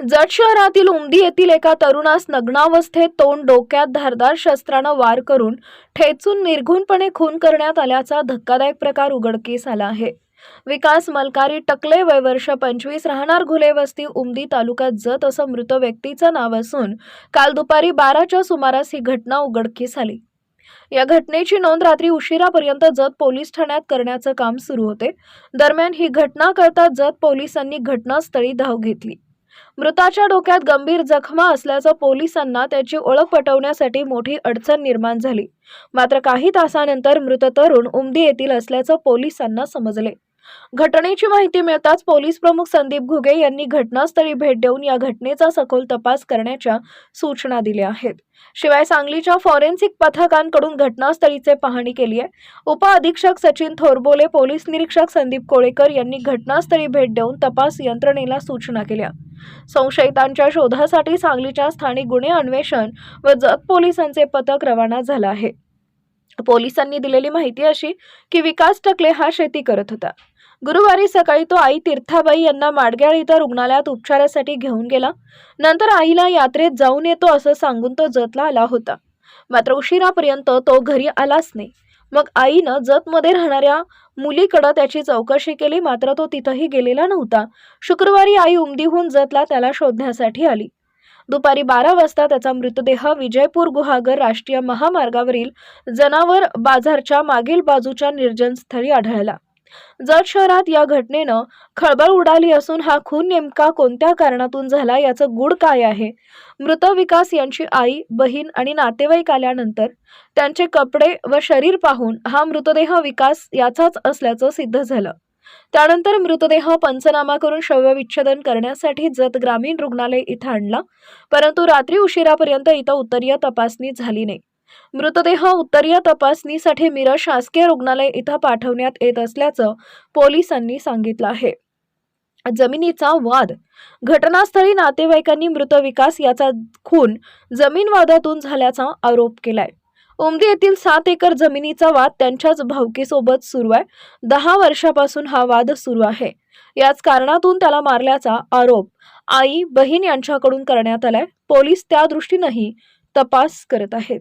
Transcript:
जत शहरातील उमदी येथील एका तरुणास नग्नावस्थेत तोंड डोक्यात धारदार शस्त्रानं वार करून ठेचून निर्घुणपणे खून करण्यात आल्याचा धक्कादायक प्रकार उघडकीस आला आहे. विकास मलकारी टकले वय वर्ष पंचवीस राहणार घुले वस्ती उमदी तालुक्यात जत असं मृत व्यक्तीचं नाव असून काल दुपारी बाराच्या सुमारास ही घटना उघडकीस आली. या घटनेची नोंद रात्री उशिरापर्यंत जत पोलीस ठाण्यात करण्याचं काम सुरू होते. दरम्यान ही घटना कळता जत पोलिसांनी घटनास्थळी धाव घेतली. मृताच्या डोक्यात गंभीर जखमा असल्याचं पोलिसांना त्याची ओळख पटवण्यासाठी मोठी अडचण निर्माण झाली. मात्र काही तासानंतर मृत तरुण उमदी येथील असल्याचं पोलिसांना समजले. घटनेची माहिती मिळताच पोलीस प्रमुख संदीप घुगे यांनी घटनास्थळी भेट देऊन या घटनेचा सखोल तपास करण्याच्या सूचना दिल्या आहेत. शिवाय सांगलीच्या फॉरेन्सिक पथकांकडून घटनास्थळीचे पाहणी केली आहे. उपअधीक्षक सचिन थोरबोले पोलीस निरीक्षक संदीप कोळेकर यांनी घटनास्थळी भेट देऊन तपास यंत्रणेला सूचना केल्या. संशयितांच्या शोधासाठी सांगलीच्या स्थानिक गुन्हे अन्वेषण व जत पोलिसांचे पथक रवाना झालं आहे. पोलिसांनी दिलेली माहिती अशी की विकास टकले हा शेती करत होता. गुरुवारी सकाळी तो आई तीर्थाबाई यांना माडग्याळ इथं रुग्णालयात उपचारासाठी घेऊन गेला. नंतर आईला यात्रेत जाऊन येतो असं सांगून तो जतला आला होता. मात्र उशिरापर्यंत तो घरी आलाच नाही. मग आईनं जतमध्ये राहणाऱ्या मुलीकडं त्याची चौकशी केली मात्र तो तिथंही गेलेला नव्हता. शुक्रवारी आई उमदीहून जतला त्याला शोधण्यासाठी आली. दुपारी बारा वाजता त्याचा मृतदेह विजयपूर गुहागर राष्ट्रीय महामार्गावरील जनावर बाजारच्या मागील बाजूच्या निर्जन स्थळी आढळला. जत शहरात या घटनेनं खळबळ उडाली असून हा खून नेमका कोणत्या कारणातून झाला याचं गूढ काय आहे? मृत विकास यांची आई बहीण आणि नातेवाईक आल्यानंतर त्यांचे कपडे व शरीर पाहून हा मृतदेह विकास याचाच असल्याचं सिद्ध झालं. त्यानंतर मृतदेह पंचनामा करून शवविच्छेदन करण्यासाठी जत ग्रामीण रुग्णालय इथं आणला परंतु रात्री उशिरापर्यंत इथं उत्तरीय तपासणी झाली नाही. मृतदेह उत्तरीय तपासणीसाठी मिरज शासकीय रुग्णालय इथं पाठवण्यात येत असल्याचं पोलिसांनी सांगितलं आहे. जमिनीचा वाद घटनास्थळी नातेवाईकांनी मृत विकास याचा खून जमीन वादातून झाल्याचा आरोप केलाय. उमदी येथील सात एकर जमिनीचा वाद त्यांच्याच भावकीसोबत सुरू आहे. दहा वर्षापासून हा वाद सुरू आहे. याच कारणातून त्याला मारल्याचा आरोप आई बहीण यांच्याकडून करण्यात आलाय. पोलीस त्या दृष्टीनंही तपास करत आहेत.